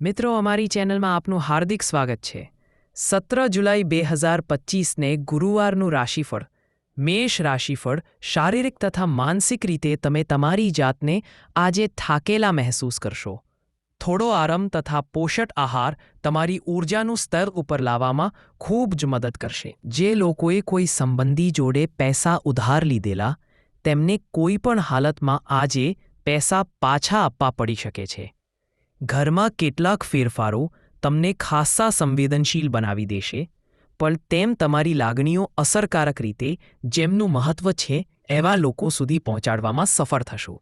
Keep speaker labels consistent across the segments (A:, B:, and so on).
A: મિત્રો, અમારી ચેનલમાં આપનું હાર્દિક સ્વાગત છે. સત્ર જુલાઈ બે હજાર પચીસને ગુરુવારનું રાશિફળ, મેષ રાશિફળ, શારીરિક તથા માનસિક રીતે તમે તમારી જાતને આજે થાકેલા મહેસૂસ કરશો. થોડો આરામ તથા પોષક આહાર તમારી ઊર્જાનું સ્તર ઉપર લાવવામાં ખૂબ જ મદદ કરશે. જે લોકોએ કોઈ સંબંધી જોડે પૈસા ઉધાર લીધેલા, તેમને કોઈ પણ હાલતમાં આજે પૈસા પાછા આપવા પડી શકે છે. ઘરમાં કેટલાક ફેરફારો તમને ખાસ્સા સંવેદનશીલ બનાવી દેશે, પણ તેમ તમારી લાગણીઓ અસરકારક રીતે જેમનું મહત્વ છે એવા લોકો સુધી પહોંચાડવામાં સફળ થશો.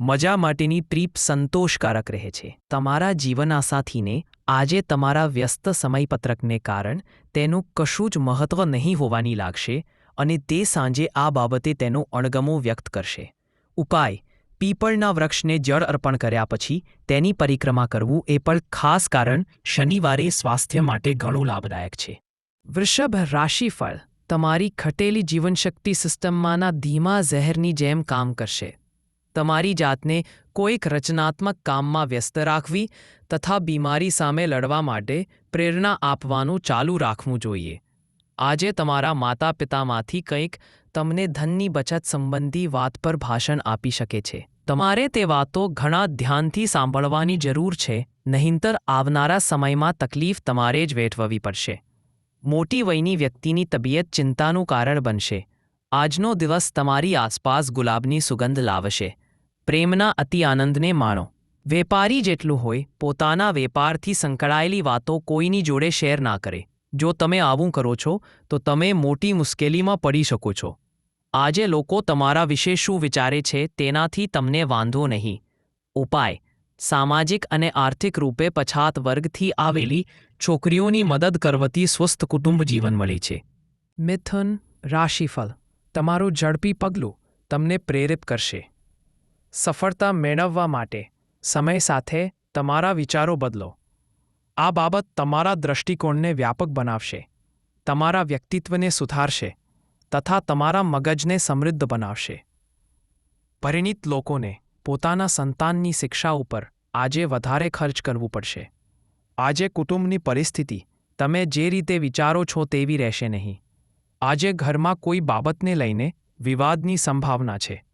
A: મજા માટેની ટ્રીપ સંતોષકારક રહે છે. તમારા જીવનસાથીને આજે તમારા વ્યસ્ત સમયપત્રકને કારણ તેનું કશું જ મહત્વ નહીં હોવાની લાગશે અને તે સાંજે આ બાબતે તેનો અણગમો વ્યક્ત કરશે. ઉપાય પીપળના વૃક્ષને જળ અર્પણ કર્યા પછી તેની પરિક્રમા કરવું એ પણ ખાસ કારણ શનિવારે સ્વાસ્થ્ય માટે ઘણું લાભદાયક છે. વૃષભ રાશિફળ તમારી ખટેલી જીવનશક્તિ સિસ્ટમમાંના ધીમા ઝેરની જેમ કામ કરશે. તમારી જાતને કોઈક રચનાત્મક કામમાં વ્યસ્ત રાખવી તથા બીમારી સામે લડવા માટે પ્રેરણા આપવાનું ચાલુ રાખવું જોઈએ. આજે તમારા માતા પિતામાંથી કંઈક તમને ધનની બચત સંબંધી વાત પર ભાષણ આપી શકે છે. તમારે તે વાતો ઘણા ધ્યાનથી સાંભળવાની જરૂર છે, નહીંતર આવનારા સમયમાં તકલીફ તમારે જ વેઠવવી પડશે. મોટી વયની વ્યક્તિની તબિયત ચિંતાનું કારણ બનશે. આજનો દિવસ તમારી આસપાસ ગુલાબની સુગંધ લાવશે. પ્રેમના અતિ આનંદને માણો. વેપારી જેટલું હોય, પોતાના વેપારથી સંકળાયેલી વાતો કોઈની જોડે શેર ના કરે. જો તમે આવું કરો છો, તો તમે મોટી મુશ્કેલીમાં પડી શકો છો. આજે લોકો તમારા વિશે શું વિચારે છે તેનાથી તમને વાંધો નહીં. ઉપાય. સામાજિક અને આર્થિક રૂપે પછાત વર્ગથી આવેલી છોકરીઓની મદદ કરવાથી સ્વસ્થ કુટુંબ જીવન મળે છે. મિથુન રાશિફળ. તમારું ઝડપી પગલું તમને પ્રેરિત કરશે. સફળતા મેળવવા માટે સમય સાથે તમારા વિચારો બદલો. આ બાબત તમારા દૃષ્ટિકોણને વ્યાપક બનાવશે, તમારા વ્યક્તિત્વને સુધારશે તથા તમારા મગજને સમૃદ્ધ બનાવશે. પરિણિત લોકોને પોતાના સંતાનની શિક્ષા ઉપર આજે વધારે ખર્ચ કરવું પડશે. આજે કુટુંબની પરિસ્થિતિ તમે જે રીતે વિચારો છો તેવી રહેશે નહીં. આજે ઘરમાં કોઈ બાબતને લઈને વિવાદની સંભાવના છે.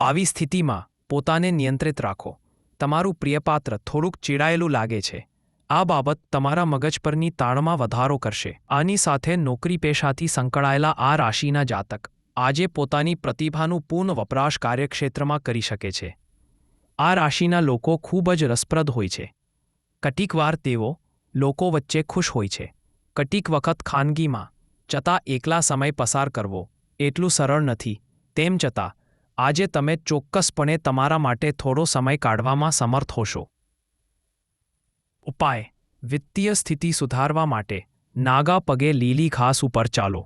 A: આવી સ્થિતિમાં પોતાને નિયંત્રિત રાખો. તમારું પ્રિયપાત્ર થોડુંક ચીડાયેલું લાગે છે. આ બાબત તમારા મગજ પરની તાણમાં વધારો કરશે. આની સાથે નોકરી પેશાથી સંકળાયેલા આ રાશિના જાતક આજે પોતાની પ્રતિભાનું પૂર્ણ વપરાશ કાર્યક્ષેત્રમાં કરી શકે છે. આ રાશિના લોકો ખૂબ જ રસપ્રદ હોય છે. કટીકવાર તેઓ લોકો વચ્ચે ખુશ હોય છે. કટીક વખત ખાનગીમાં છતાં એકલા સમય પસાર કરવો એટલું સરળ નથી. તેમ છતાં, આજે તમે ચોક્કસપણે તમારા માટે થોડો સમય કાઢવામાં સમર્થ હોશો. ઉપાય. વિત્તીય સ્થિતિ સુધારવા માટે નાગા પગે લીલી ઘાસ ઉપર ચાલો.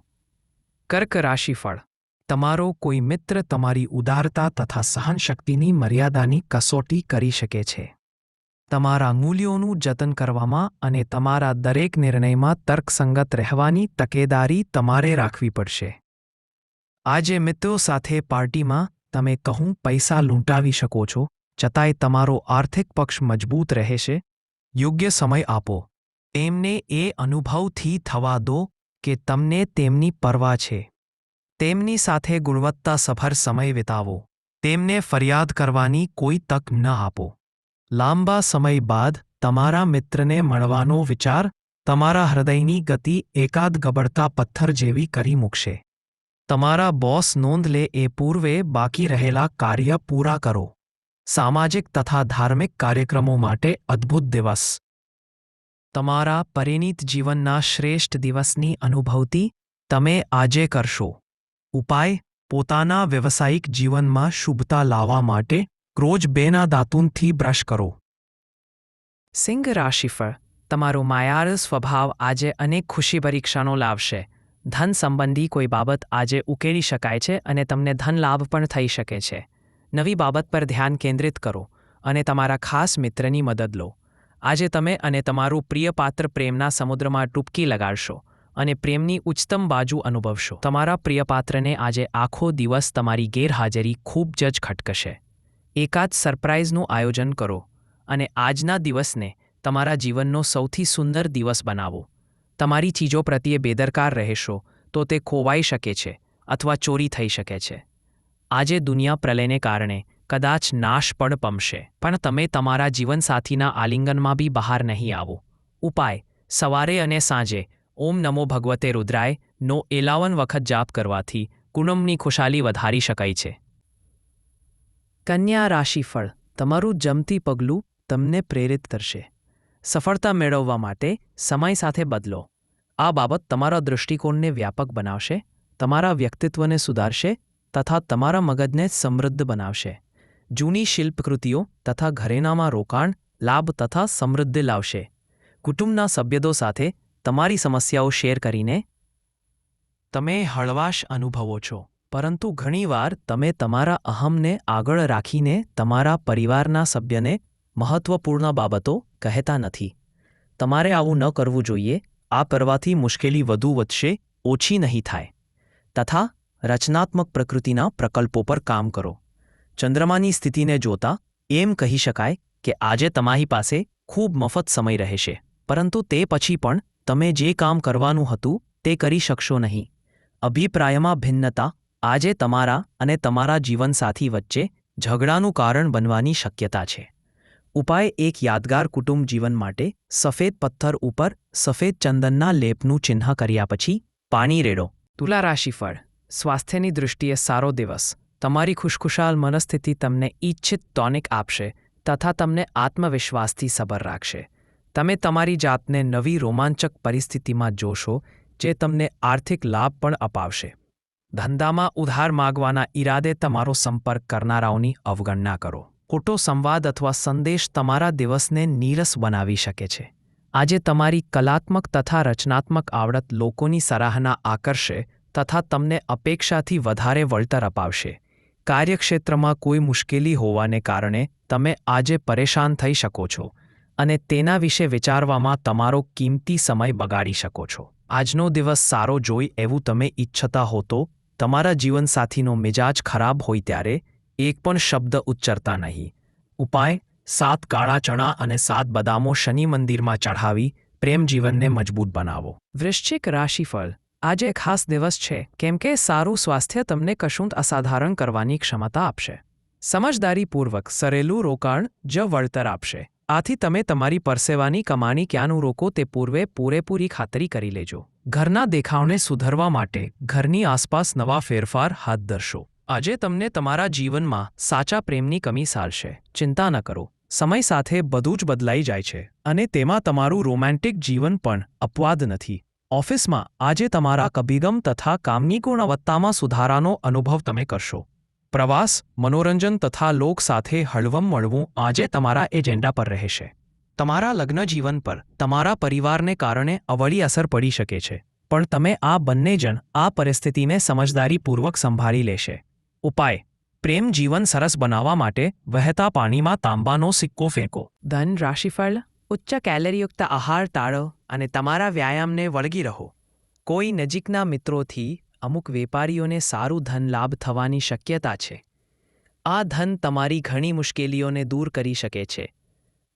A: કર્ક રાશિફળ. તમારો કોઈ મિત્ર તમારી ઉદારતા તથા સહનશક્તિની મર્યાદાની કસોટી કરી શકે છે. તમારા મૂલ્યોનું જતન કરવામાં અને તમારા દરેક નિર્ણયમાં તર્કસંગત રહેવાની તકેદારી તમારે રાખવી પડશે. આજે મિત્રો સાથે પાર્ટીમાં તમે કહું પૈસા લૂંટાવી શકો છો, છતાંય તમારો આર્થિક પક્ષ મજબૂત રહેશે યોગ્ય સમય આપો. એમને એ અનુભવથી થવા દો કે તમને તેમની પરવા છે. તેમની સાથે ગુણવત્તાસભર સમય વિતાવો. તેમને ફરિયાદ કરવાની કોઈ તક ન આપો. લાંબા સમય બાદ તમારા મિત્રને મળવાનો વિચાર તમારા હૃદયની ગતિ એકાદ ગબડતા પથ્થર જેવી કરી મૂકશે. તમારા બોસ નોંધ લે એ પૂર્વે બાકી રહેલા કાર્ય પૂરા કરો. સામાજિક તથા ધાર્મિક કાર્યક્રમો માટે અદ્ભુત દિવસ. તમારા પરિણીત જીવનના શ્રેષ્ઠ દિવસની અનુભૂતિ તમે આજે કરશો. ઉપાય, પોતાના વ્યવસાયિક જીવનમાં શુભતા લાવવા માટે રોજ બેના દાતુનથી બ્રશ કરો. સિંહ રાશિફળ તમારો માયાળ સ્વભાવ આજે અનેક ખુશી પરીક્ષાનો લાવશે. ધન સંબંધી કોઈ બાબત આજે ઉકેલી શકાય છે અને તમને ધન લાભ પણ થઈ શકે છે. નવી બાબત પર ધ્યાન કેન્દ્રિત કરો અને તમારા ખાસ મિત્રની મદદ લો. આજે તમે અને તમારું પ્રિય પાત્ર પ્રેમના સમુદ્રમાં ટૂંકી લગાડશો અને પ્રેમની ઉચ્ચતમ બાજુ અનુભવશો. તમારા પ્રિય પાત્રને આજે આખો દિવસ તમારી ગેરહાજરી ખૂબ જ ખટકશે. એકાદ સરપ્રાઇઝનું આયોજન કરો અને આજના દિવસને તમારા જીવનનો સૌથી સુંદર દિવસ બનાવો. તમારી ચીજો પ્રત્યે બેદરકાર રહેશો તો તે ખોવાઈ શકે છે અથવા ચોરી થઈ શકે છે. આજે દુનિયા પ્રલયને કારણે કદાચ નાશ પણ પમશે. પણ તમે તમારા જીવનસાથીના આલિંગનમાં બી બહાર નહીં આવો. ઉપાય, સવારે અને સાંજે ઓમ નમો ભગવતે રુદ્રાય, નો એલાવન વખત જાપ કરવાથી કુટુંબની ખુશાલી વધારી શકાય છે. કન્યા રાશિફળ, તમારું જમતી પગલું તમને પ્રેરિત કરશે. સફળતા મેળવવા માટે સમય સાથે બદલો. આ બાબત તમારા દૃષ્ટિકોણને વ્યાપક બનાવશે, તમારા વ્યક્તિત્વને સુધારશે તથા તમારા મગજને સમૃદ્ધ બનાવશે. જૂની શિલ્પકૃતિઓ તથા ઘરેણામાં રોકાણ, લાભ તથા સમૃદ્ધિ લાવશે. કુટુંબના સભ્યદો સાથે તમારી સમસ્યાઓ શેર કરીને તમે હળવાશ અનુભવો છો. પરંતુ ઘણીવાર તમે તમારા અહમને આગળ રાખીને તમારા પરિવારના સભ્યને મહત્વપૂર્ણ બાબતો કહેતા નથી. તમારે આવું ન કરવું જોઈએ. આ કરવાથી મુશ્કેલી વધુ વધશે, ઓછી નહીં થાય. તથા રચનાત્મક પ્રકૃતિના પ્રકલ્પો પર કામ કરો. ચંદ્રમાની સ્થિતિને જોતા એમ કહી શકાય કે આજે તમારી પાસે ખૂબ મફત સમય રહેશે, પરંતુ તે પછી પણ તમે જે કામ કરવાનું હતું તે કરી શકશો નહીં. અભિપ્રાયમાં ભિન્નતા આજે તમારા અને તમારા જીવનસાથી વચ્ચે ઝઘડાનું કારણ બનવાની શક્યતા છે. ઉપાય એક યાદગાર કુટુંબ જીવન માટે સફેદ પથ્થર ઉપર સફેદ ચંદનના લેપનું ચિહ્ન કર્યા પછી પાણી રેડો. તુલા રાશિફળ. સ્વાસ્થ્યની દૃષ્ટિએ સારો દિવસ. તમારી ખુશખુશાલ મનસ્થિતિ તમને ઈચ્છિત ટોનિક આપશે તથા તમને આત્મવિશ્વાસથી સબર રાખશે. તમે તમારી જાતને નવી રોમાંચક પરિસ્થિતિમાં જોશો, જે તમને આર્થિક લાભ પણ અપાવશે. ધંધામાં ઉધાર માગવાના ઈરાદે તમારો સંપર્ક કરનારાઓની અવગણના કરો. ખોટો સંવાદ અથવા સંદેશ તમારા દિવસને નીરસ બનાવી શકે છે. આજે તમારી કલાત્મક તથા રચનાત્મક આવડત લોકોની સરાહના આકર્ષે તથા તમને અપેક્ષાથી વધારે વળતર અપાવશે. કાર્યક્ષેત્રમાં કોઈ મુશ્કેલી હોવાને કારણે તમે આજે પરેશાન થઈ શકો છો અને તેના વિશે વિચારવામાં તમારો કિંમતી સમય બગાડી શકો છો. આજનો દિવસ સારો જોઈ એવું તમે ઈચ્છતા હો તો તમારા જીવનસાથીનો મિજાજ ખરાબ હોય ત્યારે એક પણ શબ્દ ઉચ્ચરતા નહીં. ઉપાય, સાત કાળા ચણા અને સાત બદામો શનિ મંદિરમાં ચઢાવી પ્રેમ જીવનને મજબૂત બનાવો. વૃશ્ચિક રાશિફળ આજે ખાસ દિવસ છે, કેમ કે સારું સ્વાસ્થ્ય તમને કશું અસાધારણ કરવાની ક્ષમતા આપશે. સમજદારીપૂર્વક સરેલું રોકાણ જ વળતર આપશે. આથી તમે તમારી પરસેવાની કમાણી ક્યાંનું રોકો તે પૂર્વે પૂરેપૂરી ખાતરી કરી લેજો. ઘરના દેખાવને સુધરવા માટે ઘરની આસપાસ નવા ફેરફાર હાથ ધરશો. આજે તમને તમારા જીવનમાં સાચા પ્રેમની કમી સારશે. ચિંતા ન કરો. સમય સાથે બધું જ બદલાઈ જાય છે અને તેમાં તમારું રોમેન્ટિક જીવન પણ અપવાદ નથી. ઓફિસમાં આજે તમારા કબીગમ તથા કામની ગુણવત્તામાં સુધારાનો અનુભવ તમે કરશો. પ્રવાસ, મનોરંજન તથા લોક સાથે હળવમ મળવું આજે તમારા એજન્ડા પર રહેશે. તમારા લગ્ન જીવન પર, તમારા પરિવારને કારણે અવળી અસર પડી શકે છે. પણ તમે આ બંને જણ આ પરિસ્થિતિને સમજદારીપૂર્વક સંભાળી લેશે. ઉપાય, પ્રેમ જીવન સરસ બનાવવા માટે વહેતા પાણીમાં તાંબાનો સિક્કો ફેંકો. ધન રાશિફળ ઉચ્ચ કેલરીયુક્ત આહાર ટાળો અને તમારા વ્યાયામને વળગી રહો. કોઈ નજીકના મિત્રોથી અમુક વેપારીઓને સારું ધન લાભ થવાની શક્યતા છે. આ ધન તમારી ઘણી મુશ્કેલીઓને દૂર કરી શકે છે.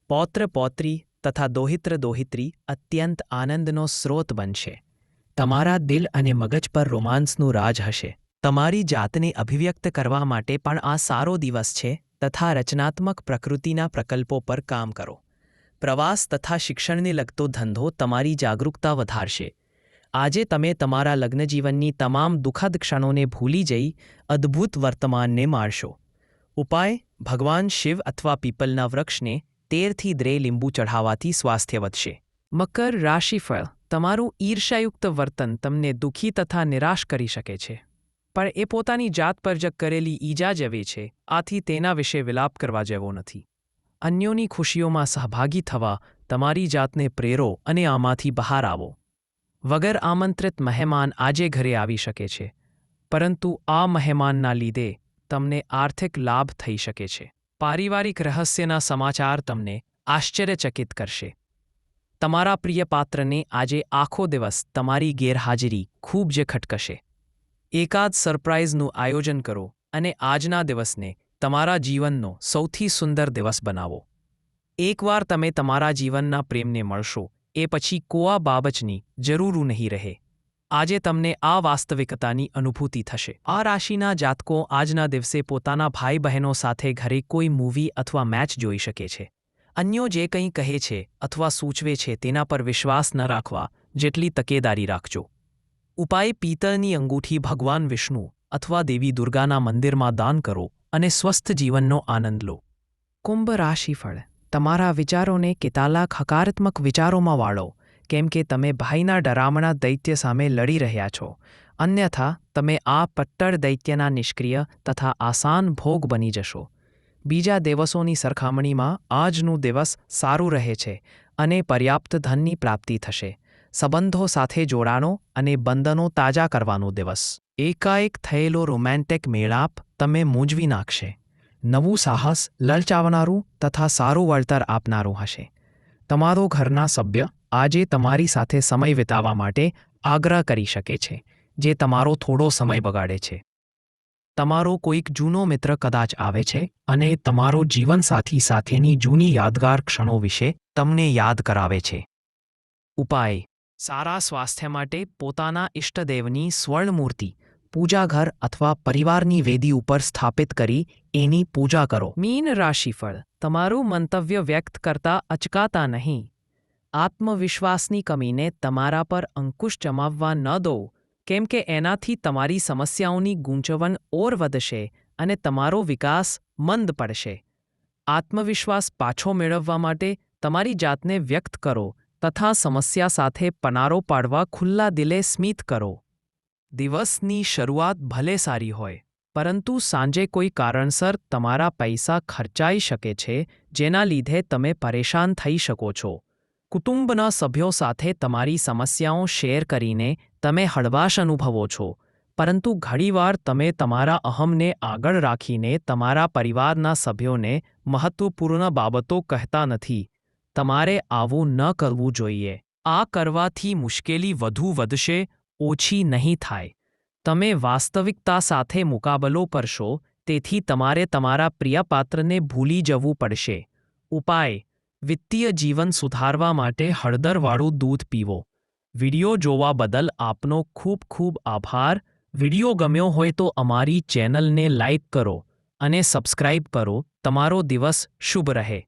A: પૌત્ર પૌત્રી તથા દોહિત્ર દોહિત્રી અત્યંત આનંદનો સ્રોત બનશે. તમારા દિલ અને મગજ પર રોમાન્સનું રાજ હશે. તમારી જાતને અભિવ્યક્ત કરવા માટે પણ આ સારો દિવસ છે તથા રચનાત્મક પ્રકૃતિના પ્રકલ્પો પર કામ કરો. પ્રવાસ તથા શિક્ષણને લગતો ધંધો તમારી જાગરૂકતા વધારશે. આજે તમે તમારા લગ્નજીવનની તમામ દુઃખદ ક્ષણોને ભૂલી જઈ અદ્ભુત વર્તમાનને માણશો. ઉપાય, ભગવાન શિવ અથવા પીપલના વૃક્ષને તેરથી દ્રે લીંબુ ચઢાવવાથી સ્વાસ્થ્ય વધશે. મકર રાશિફળ, તમારું ઈર્ષાયુક્ત વર્તન તમને દુઃખી તથા નિરાશ કરી શકે છે. પણ એ પોતાની જાત પર જ કરેલી ઈજા જેવી છે, આથી તેના વિશે વિલાપ કરવા જેવો નથી. અન્યોની ખુશીઓમાં સહભાગી થવા તમારી જાતને પ્રેરો અને આમાંથી બહાર આવો. વગર આમંત્રિત મહેમાન આજે ઘરે આવી શકે છે, પરંતુ આ મહેમાનના લીધે તમને આર્થિક લાભ થઈ શકે છે. પારિવારિક રહસ્યના સમાચાર તમને આશ્ચર્યચકિત કરશે. તમારા પ્રિય પાત્રને આજે આખો દિવસ તમારી ગેરહાજરી ખૂબ જ ખટકશે. એકાદ સરપ્રાઇઝનું આયોજન કરો અને આજના દિવસને તમારા જીવનનો સૌથી સુંદર દિવસ બનાવો. એકવાર તમે તમારા જીવનના પ્રેમને મળશો, એ પછી કોઆ બાબચની જરૂર નહીં રહે. આજે તમને આ વાસ્તવિકતાની અનુભૂતિ થશે. આ રાશિના જાતકો આજના દિવસે પોતાના ભાઈ બહેનો સાથે ઘરે કોઈ મૂવી અથવા મેચ જોઈ શકે છે. અન્યો જે કંઈ કહે છે અથવા સૂચવે છે તેના પર વિશ્વાસ ન રાખવા જેટલી તકેદારી રાખજો. ઉપાય પિત્તળની અંગૂઠી ભગવાન વિષ્ણુ અથવા દેવી દુર્ગાના મંદિરમાં દાન કરો. અને સ્વસ્થ જીવનનો આનંદ લો. કુંભ રાશિફળ તમારા વિચારોને કેટલાક હકારાત્મક વિચારોમાં વાળો, કેમ કે તમે ભાઈના ડરામણા દૈત્ય સામે લડી રહ્યા છો. અન્યથા, તમે આ પટ્ટળ દૈત્યના નિષ્ક્રિય તથા આસાન ભોગ બની જશો. બીજા દિવસોની સરખામણીમાં આજનું દિવસ સારું રહે છે અને પર્યાપ્ત ધનની પ્રાપ્તિ થશે. સંબંધો સાથે જોડાણો અને બંધનો તાજા કરવાનો દિવસ. એકાએક થયેલો રોમેન્ટિક મેળાપ તમે મૂંઝવી નાખશે. નવું સાહસ લલચાવનારું તથા સારું વળતર આપનારું હશે. તમારો ઘરના સભ્ય આજે તમારી સાથે સમય વિતાવવા માટે આગ્રહ કરી શકે છે, જે તમારો થોડો સમય બગાડે છે. તમારો કોઈક જૂનો મિત્ર કદાચ આવે છે અને તમારો જીવનસાથી સાથેની જૂની યાદગાર ક્ષણો વિશે તમને યાદ કરાવે છે. ઉપાય. સારા સ્વાસ્થ્ય માટે પોતાના ઇષ્ટદેવની સ્વર્ણમૂર્તિ, પૂજાઘર અથવા પરિવારની વેદી ઉપર સ્થાપિત કરી એની પૂજા કરો. મીન રાશિફળ. તમારું મંતવ્ય વ્યક્ત કરતા અચકાતા નહીં. આત્મવિશ્વાસની કમીને તમારા પર અંકુશ જમાવવા ન દો. કેમ કે એનાથી તમારી સમસ્યાઓની ગૂંચવણ ઓર વધશે અને તમારો વિકાસ મંદ પડશે. આત્મવિશ્વાસ પાછો મેળવવા માટે તમારી જાતને વ્યક્ત કરો. તથા સમસ્યા સાથે પનારો પાડવા ખુલ્લા દિલે સ્મિત કરો. દિવસની શરૂઆત ભલે સારી હોય, પરંતુ સાંજે કોઈ કારણસર તમારા પૈસા ખર્ચાઈ શકે છે, જેના લીધે તમે પરેશાન થઈ શકો છો. કુટુંબના સભ્યો સાથે તમારી સમસ્યાઓ શેર કરીને તમે હળવાશ અનુભવો છો, પરંતુ ઘણીવાર તમે તમારા અહમને આગળ રાખીને તમારા પરિવારના સભ્યોને મહત્વપૂર્ણ બાબતો કહેતા નથી. તમારે આવું ન કરવું જોઈએ. આ કરવાથી મુશ્કેલી વધુ વધશે, ઓછી નહીં થાય. તમે વાસ્તવિકતા સાથે મુકાબલો કરશો, તેથી તમારે તમારા પ્રિયપાત્રને ભૂલી જવું પડશે. ઉપાય, વિત્તીય જીવન સુધારવા માટે હળદરવાળું દૂધ પીવો. વિડિયો જોવા બદલ આપનો ખૂબ ખૂબ આભાર. વિડિયો ગમ્યો હોય તો અમારી ચેનલને લાઇક કરો અને સબસ્ક્રાઇબ કરો. તમારો દિવસ શુભ રહે.